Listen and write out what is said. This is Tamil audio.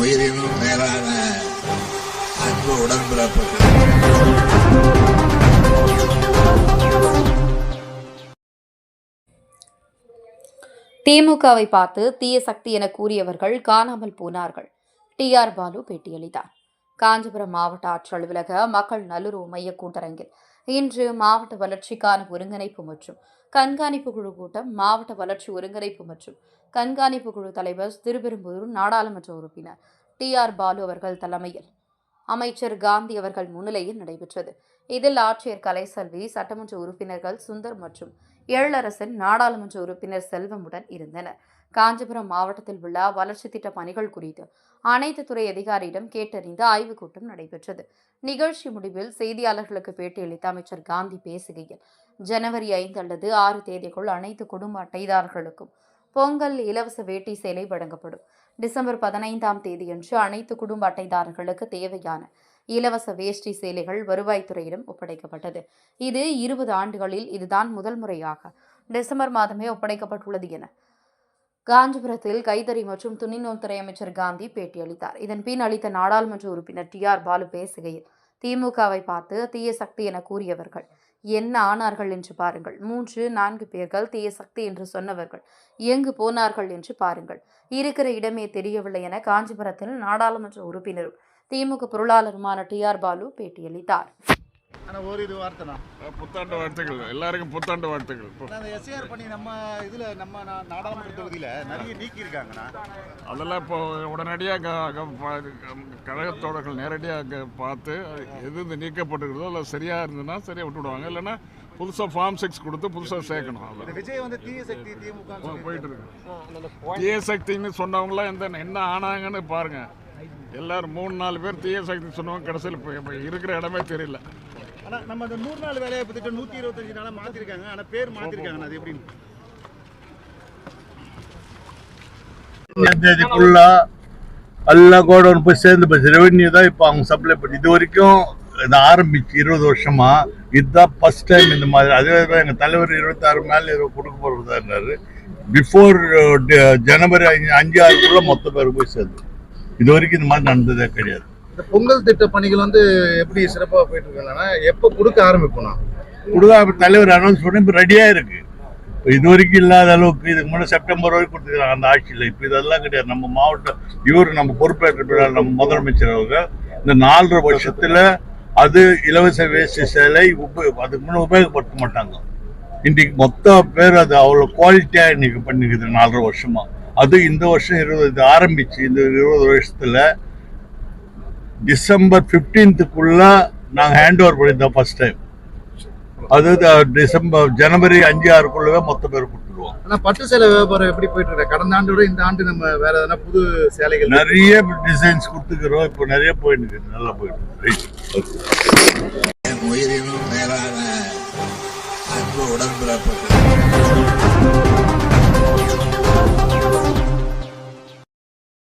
உயிரினும் மேலான அன்பு உடன்பிறப்புகள். திமுகவை பார்த்து தீய சக்தி என கூறியவர்கள் காணாமல் போனார்கள். டி ஆர் பாலு பேட்டியளித்தார். காஞ்சிபுரம் மாவட்ட ஆட்சி அலுவலக மக்கள் நல்லுறவு மைய கூட்டரங்கில் இன்று மாவட்ட வளர்ச்சிக்கான ஒருங்கிணைப்பு மற்றும் கண்காணிப்பு குழு கூட்டம் மாவட்ட வளர்ச்சி ஒருங்கிணைப்பு மற்றும் கண்காணிப்பு குழு தலைவர் திருப்பெரும்புதூர் நாடாளுமன்ற உறுப்பினர் டி ஆர் பாலு அவர்கள் தலைமையில் அமைச்சர் காந்தி அவர்கள் முன்னிலையில் நடைபெற்றது. இதில் ஆட்சியர் கலைசெல்வி சட்டமன்ற உறுப்பினர்கள் சுந்தர் மற்றும் எழிலரசன் நாடாளுமன்ற உறுப்பினர் செல்வமுடன் இருந்தனர். காஞ்சிபுரம் மாவட்டத்தில் உள்ள வளர்ச்சி திட்ட பணிகள் குறித்து அனைத்து துறை அதிகாரியிடம் கேட்டறிந்து ஆய்வுக் கூட்டம் நடைபெற்றது. நிகழ்ச்சி முடிவில் செய்தியாளர்களுக்கு பேட்டியளித்த அமைச்சர் காந்தி பேசுகையில் ஜனவரி ஐந்து அல்லது ஆறு தேதிக்குள் அனைத்து குடும்ப அட்டைதாரர்களுக்கும் பொங்கல் இலவச வேட்டி சேலை வழங்கப்படும். டிசம்பர் பதினைந்தாம் தேதியன்று அனைத்து குடும்ப அட்டைதாரர்களுக்கு தேவையான இலவச வேஷ்டி சேலைகள் வருவாய்த்துறையிடம் ஒப்படைக்கப்பட்டது. இது இருபது ஆண்டுகளில் இதுதான் முதல் முறையாக. டிசம்பர் மாதமே ஒப்படைக்கப்பட்டுள்ளது என காஞ்சிபுரத்தில் கைத்தறி மற்றும் துணிநூல்துறை அமைச்சர் காந்தி பேட்டியளித்தார். இதன் பின் அளித்த நாடாளுமன்ற உறுப்பினர் டி. ஆர். பாலு பேசுகையில் திமுகவை பார்த்து தீய சக்தி என கூறியவர்கள் என்ன ஆனார்கள் என்று பாருங்கள். மூன்று நான்கு பேர்கள் தீய சக்தி என்று சொன்னவர்கள் எங்கு போனார்கள் என்று பாருங்கள். இருக்கிற இடமே தெரியவில்லை என காஞ்சிபுரத்தில் நாடாளுமன்ற உறுப்பினரும் திமுக பொருளாளருமான டி. ஆர். பாலு பேட்டியளித்தார். ஆனால் ஒரு இது வார்த்தைண்ணா புத்தாண்டு வாழ்த்துக்கள். எல்லாருக்கும் புத்தாண்டு வாழ்த்துக்கள். அந்த எஸ்ஏஆர் பண்ணி நம்ம இதில் நம்ம நாடாளுமன்ற தொகுதியில் நிறைய நீக்கியிருக்காங்கண்ணா. அதெல்லாம் இப்போ உடனடியாக கழகத்தோடர்கள் நேரடியாக பார்த்து எது இது நீக்கப்பட்டிருக்கிறதோ இல்லை சரியாக இருந்ததுன்னா சரியாக விட்டுவிடுவாங்க. இல்லைன்னா புதுசாக ஃபார்ம் சிக்ஸ் கொடுத்து புதுசாக சேர்க்கணும். இந்த விஜய் வந்து தீய சக்தி திமுக போயிட்டு இருக்கு தீய சக்தின்னு சொன்னவங்களாம் எந்த என்ன ஆனாங்கன்னு பாருங்க. எல்லாரும் மூணு நாலு பேர் தீய சக்தி சொன்னவங்க கடைசியில் இருக்கிற இடமே தெரியல. ஆனால் நம்ம அந்த நூறு நாள் வேலையை திட்டம் நூற்றி இருபத்தஞ்சு நாளாக மாற்றிருக்காங்க ஆனால் பேர் மாற்றிருக்காங்க அது எப்படின்னு. போய் சேர்ந்து போச்சு ரெவென்யூ தான் இப்போ அவங்க சப்ளை பண்ணி. இது வரைக்கும் இது ஆரம்பிச்சு இருபது வருஷமா இதுதான் ஃபர்ஸ்ட் டைம் இந்த மாதிரி அதே எங்கள் தலைவர் இருபத்தாறு மேலே ஏதோ கொடுக்க போகிறதா பிஃபோர் ஜனவரி அஞ்சு அஞ்சு மொத்த பேர் போய் சேர்ந்து. இது வரைக்கும் இந்த மாதிரி நடந்ததே கிடையாது. இந்த பொங்கல் திட்ட பணிகள் வந்து எப்படி சிறப்பாக போயிட்டு இருக்காங்கன்னா எப்போ கொடுக்க ஆரம்பிப்போம் கொடுக்க தலைவர் அனௌன்ஸ் பண்ணி இப்போ ரெடியாக இருக்கு. இப்போ இது வரைக்கும் இல்லாத அளவுக்கு இதுக்கு முன்னாடி செப்டம்பர் வரைக்கும் கொடுத்துருக்காங்க அந்த ஆட்சியில். இப்போ இதெல்லாம் கிடையாது. நம்ம மாவட்டம் இவர் நம்ம பொறுப்பேற்ற பின்னால் நம்ம முதலமைச்சர் அவங்க இந்த நாலரை வருஷத்துல அது இலவச வேஷ்டி சேலை உப அதுக்கு முன்னே உபயோகப்படுத்த மாட்டாங்க. இன்றைக்கு மொத்த பேர் அது அவ்வளோ குவாலிட்டியாக இன்னைக்கு பண்ணிக்குது நாலரை வருஷமா. அது இந்த வருஷம் இருபது இது ஆரம்பிச்சு இந்த இருபது வருஷத்துல டிசம்பர் ஃபிஃப்டீன்த்துக்குள்ள நாங்கள் ஹேண்ட் ஓவர் பண்ணியிருந்தோம் ஃபர்ஸ்ட் டைம் அது டிசம்பர் ஜனவரி அஞ்சு ஆறுக்குள்ளவே மொத்த பேர் கொடுத்துருவோம். ஆனால் பட்டு சேலை வியாபாரம் எப்படி போயிட்டு இருக்கு? கடந்த ஆண்டு விட இந்த ஆண்டு நம்ம வேற எதனா புது சேலைகள் நிறைய டிசைன்ஸ் கொடுத்துக்கிறோம். இப்போ நிறைய போயிட்டு இருக்கு நல்லா போயிட்டு உயிரினும் மேலான அன்பு